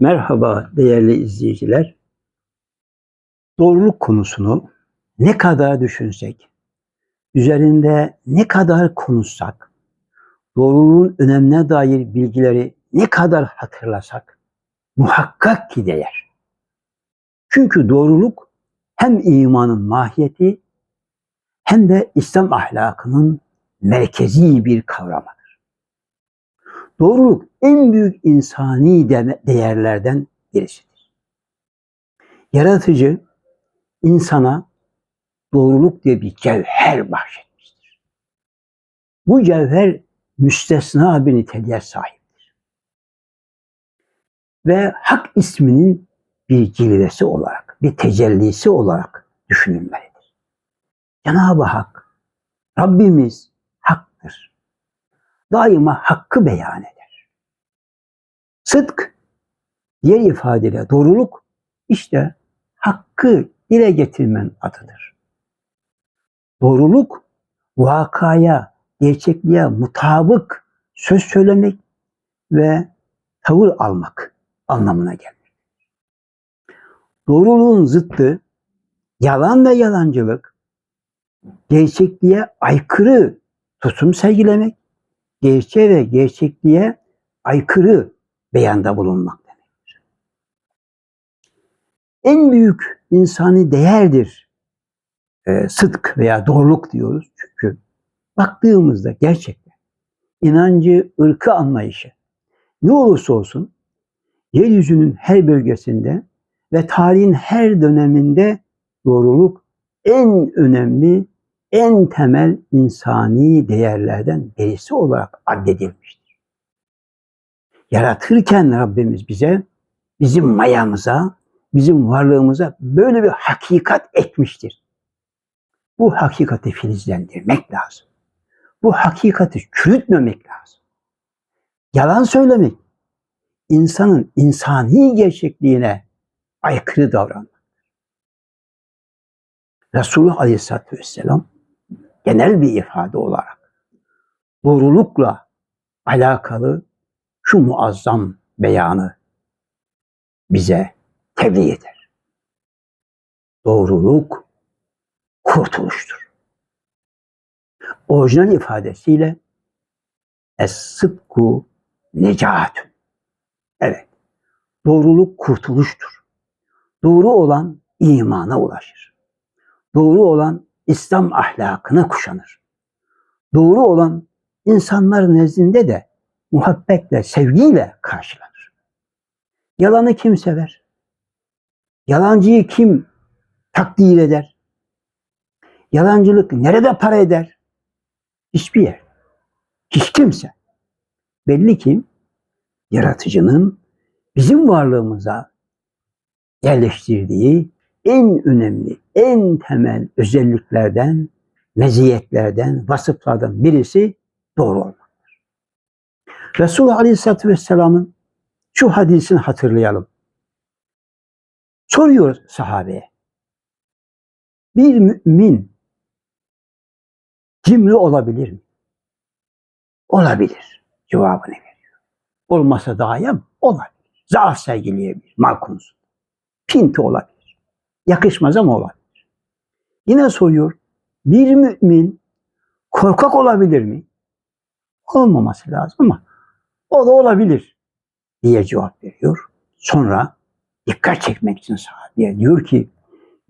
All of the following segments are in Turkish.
Merhaba değerli izleyiciler. Doğruluk konusunu ne kadar düşünsek, üzerinde ne kadar konuşsak, doğruluğun önemine dair bilgileri ne kadar hatırlasak muhakkak ki değer. Çünkü doğruluk hem imanın mahiyeti hem de İslam ahlakının merkezi bir kavramıdır. Doğruluk en büyük insani de- değerlerden birisidir. Yaratıcı insana doğruluk diye bir cevher bahşetmiştir. Bu cevher müstesna bir niteliğe sahiptir. Ve hak isminin bir cilvesi olarak, bir tecellisi olarak düşünülmelidir. Cenab-ı Hak, Rabbimiz. Daima hakkı beyan eder. Sıdk, diğer ifadeyle doğruluk, işte hakkı dile getirmen adıdır. Doğruluk, vakaya, gerçekliğe mutabık söz söylemek ve tavır almak anlamına gelir. Doğruluğun zıttı yalan ve yalancılık, gerçekliğe aykırı tutum sergilemek, gerçeğe ve gerçekliğe aykırı beyanda bulunmak demektir. En büyük insani değerdir e, sıdk veya doğruluk diyoruz. Çünkü baktığımızda gerçekten inancı, ırkı anlayışı ne olursa olsun yeryüzünün her bölgesinde ve tarihin her döneminde doğruluk en önemli, en temel insani değerlerden birisi olarak addedilmiştir. Yaratırken Rabbimiz bize, bizim mayamıza, bizim varlığımıza böyle bir hakikat etmiştir. Bu hakikati filizlendirmek lazım. Bu hakikati çürütmemek lazım. Yalan söylemek, insanın insani gerçekliğine aykırı davranmak. Resulullah Aleyhisselatü Vesselam genel bir ifade olarak doğrulukla alakalı şu muazzam beyanı bize tebliğ eder. Doğruluk kurtuluştur. Orijinal ifadesiyle Es-sıdku necatun. Evet, doğruluk kurtuluştur. Doğru olan imana ulaşır. Doğru olan İslam ahlakını kuşanır. Doğru olan insanlar nezdinde de muhabbetle, sevgiyle karşılanır. Yalanı kim sever? Yalancıyı kim takdir eder? Yalancılık nerede para eder? Hiçbir yer. Hiç kimse. Belli ki yaratıcının bizim varlığımıza yerleştirdiği en önemli, en temel özelliklerden, meziyetlerden, vasıflardan birisi doğru olmaktır. Resulullah Aleyhisselatü Vesselam'ın şu hadisini hatırlayalım. Soruyor sahabeye. Bir mümin cimri olabilir mi? Olabilir. Cevabını veriyor. Olmasa daha ama olabilir. Zaaf sergileyebilir mal konusunda. Pinti olabilir. Yakışmaz ama olabilir. Yine soruyor. Bir mümin korkak olabilir mi? Olmaması lazım ama o da olabilir diye cevap veriyor. Sonra dikkat çekmek için sahabeye diyor ki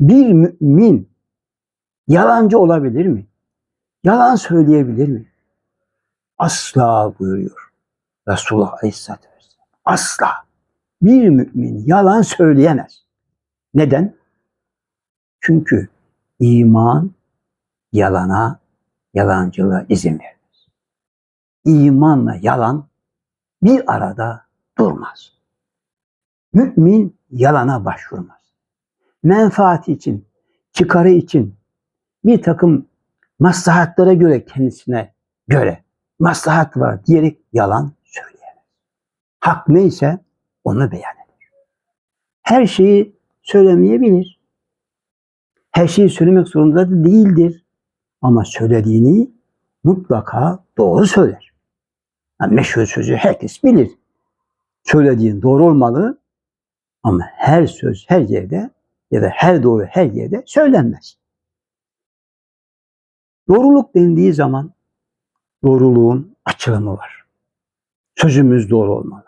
bir mümin yalancı olabilir mi? Yalan söyleyebilir mi? Asla buyuruyor Resulullah Aleyhisselatü Vesselam. Asla. Bir mümin yalan söyleyemez. Neden? Çünkü iman yalana, yalancılığa izin vermez. İmanla yalan bir arada durmaz. Mümin yalana başvurmaz. Menfaati için, çıkarı için bir takım maslahatlara göre kendisine göre maslahat var diyerek yalan söyleyemez. Hak neyse onu beyan eder. Her şeyi söylemeyebilir. Her şeyi söylemek zorunda da değildir. Ama söylediğini mutlaka doğru söyler. Yani meşhur sözü herkes bilir. Söylediğin doğru olmalı, Ama her söz her yerde ya da her doğru her yerde söylenmez. Doğruluk dendiği zaman doğruluğun açılımı var. Sözümüz doğru olmalı.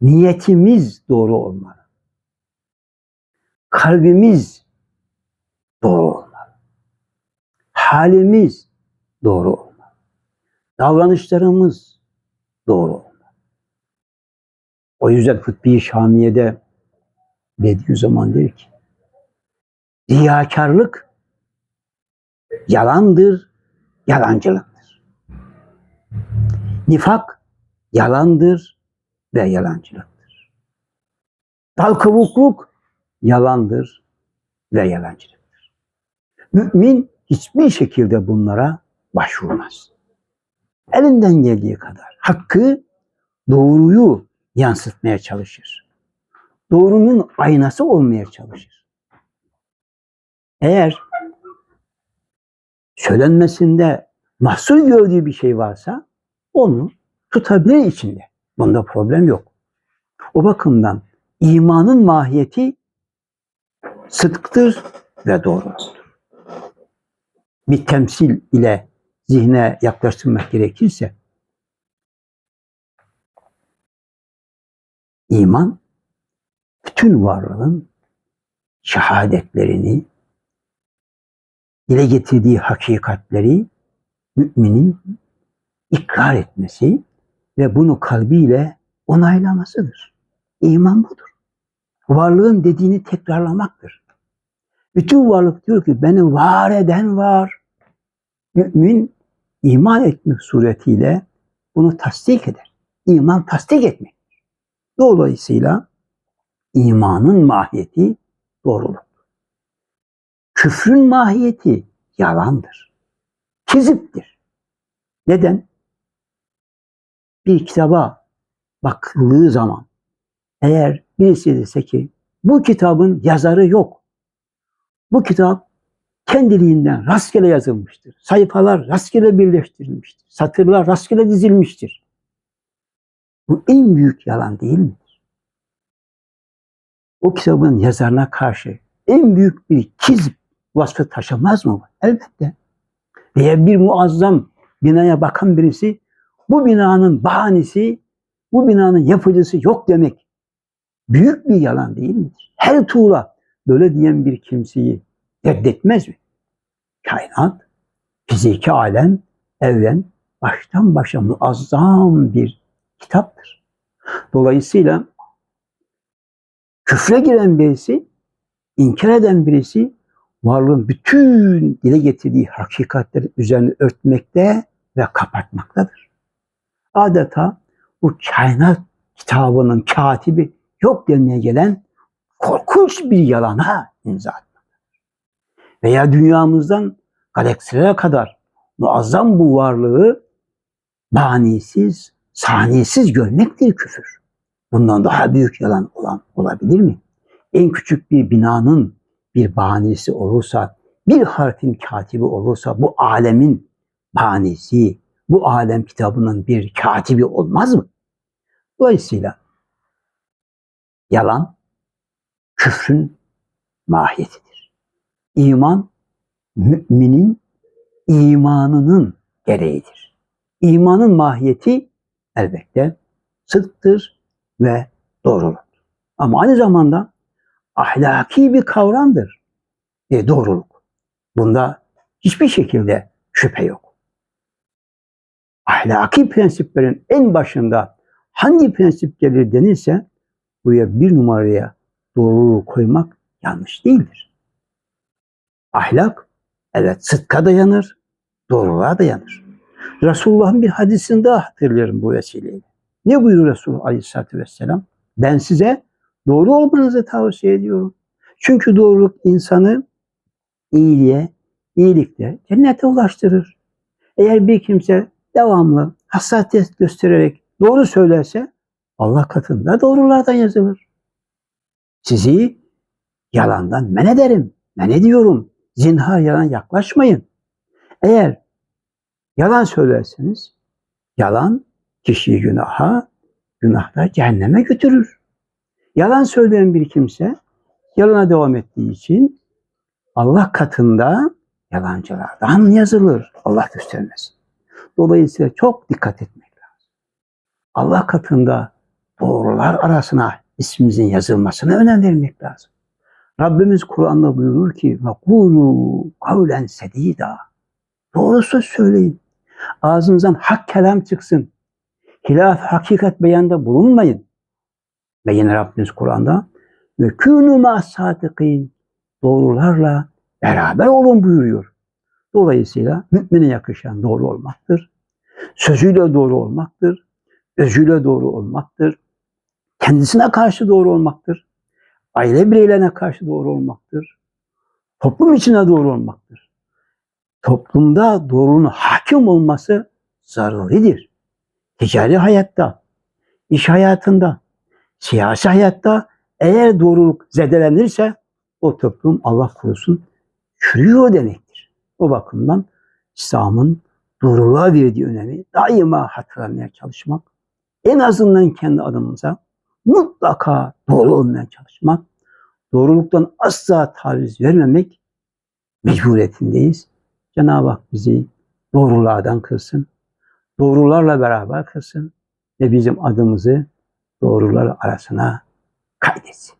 Niyetimiz doğru olmalı. Kalbimiz doğru olmalı. Halimiz doğru olmalı. Davranışlarımız doğru olmalı. O yüzden Hutbi Şamiye'de Bediüzzaman der ki riyakarlık yalandır, yalancılıktır. Nifak yalandır ve yalancılıktır. Dal kavukluk yalandır ve yalancılıktır. Mümin hiçbir şekilde bunlara başvurmaz. Elinden geldiği kadar hakkı, doğruyu yansıtmaya çalışır. Doğrunun aynası olmaya çalışır. Eğer söylenmesinde mahsur gördüğü bir şey varsa onu tutabilir içinde. Bunda problem yok. O bakımdan imanın mahiyeti sıdktır ve doğruludur. Bir temsil ile zihne yaklaştırmak gerekirse iman bütün varlığın şehadetlerini dile getirdiği hakikatleri müminin ikrar etmesi ve bunu kalbiyle onaylamasıdır. İman budur. Varlığın dediğini tekrarlamaktır. Bütün varlık diyor ki beni var eden var. Mümin iman etmek suretiyle bunu tasdik eder. İman tasdik etmek. Dolayısıyla imanın mahiyeti doğruluk. Küfrün mahiyeti yalandır. Kiziptir. Neden? Bir kitaba bakıldığı zaman eğer birisi dese ki bu kitabın yazarı yok. Bu kitap kendiliğinden rastgele yazılmıştır. Sayfalar rastgele birleştirilmiştir. Satırlar rastgele dizilmiştir. Bu en büyük yalan değil midir? O kitabın yazarına karşı en büyük bir kizip vasfı taşımaz mı? Elbette. Veya bir muazzam binaya bakan birisi bu binanın bahanesi, bu binanın yapıcısı yok demek büyük bir yalan değil midir? Her tuğla böyle diyen bir kimseyi reddetmez mi? Kainat, fiziki alem, evren baştan başa muazzam bir kitaptır. Dolayısıyla küfre giren birisi, inkar eden birisi varlığın bütün dile getirdiği hakikatleri üzerine örtmekte ve kapatmaktadır. Adeta bu kainat kitabının katibi yok demeye gelen korkunç bir yalana imza. Veya dünyamızdan galaksilere kadar muazzam bu varlığı manisiz, saniyesiz görmektir küfür. Bundan daha büyük yalan olan olabilir mi? En küçük bir binanın bir banisi olursa, bir harfin katibi olursa bu alemin banisi, bu alem kitabının bir katibi olmaz mı? Dolayısıyla yalan küfrün mahiyetidir. İman müminin imanının gereğidir. İmanın mahiyeti elbette sıdktır ve doğruluktur. Ama aynı zamanda ahlaki bir kavramdır e, doğruluk. Bunda hiçbir şekilde şüphe yok. Ahlaki prensiplerin en başında hangi prensip gelir denirse buraya bir numaraya doğruluğu koymak yanlış değildir. Ahlak evet sıdka dayanır, doğruluğa dayanır. Resulullah'ın bir hadisini daha hatırlıyorum bu vesileyle. Ne buyuruyor Resulullah Aleyhisselatü Vesselam? Ben size doğru olmanızı tavsiye ediyorum. Çünkü doğruluk insanı iyiliğe, iyilikle cennete ulaştırır. Eğer bir kimse devamlı hassasiyet göstererek doğru söylerse Allah katında doğrulardan yazılır. Sizi yalandan men ederim, men ediyorum. Zinhar yalan yaklaşmayın. Eğer yalan söylerseniz yalan kişiyi günaha, günah cehenneme götürür. Yalan söyleyen bir kimse yalana devam ettiği için Allah katında yalancılardan yazılır. Allah göstermesin. Dolayısıyla çok dikkat etmek lazım. Allah katında doğrular arasına ismimizin yazılmasına önem vermek lazım. Rabbimiz Kur'an'da buyurur ki وَقُولُوا kavlen sedida. Doğru söz söyleyin. Ağzınızdan hak kelam çıksın. Hilaf hakikat beyanda bulunmayın. Ve yine Rabbimiz Kur'an'da ve kûnû ma'as-sâdıkîn. Doğrularla beraber olun buyuruyor. Dolayısıyla mümine yakışan doğru olmaktır. Sözüyle doğru olmaktır. Özüyle doğru olmaktır. Kendisine karşı doğru olmaktır. Aile bireylerine karşı doğru olmaktır. Toplum içine doğru olmaktır. Toplumda doğrunun hakim olması zaruridir. Ticari hayatta, iş hayatında, siyasi hayatta eğer doğruluk zedelenirse o toplum Allah korusun çürüyor demektir. O bakımdan İslam'ın doğruluğa verdiği önemi daima hatırlamaya çalışmak, en azından kendi adımıza mutlaka doğru olmaya çalışmak, doğruluktan asla taviz vermemek mecburiyetindeyiz. Cenab-ı Hak bizi doğrulardan kılsın, doğrularla beraber kılsın ve bizim adımızı doğrular arasına kaydetsin.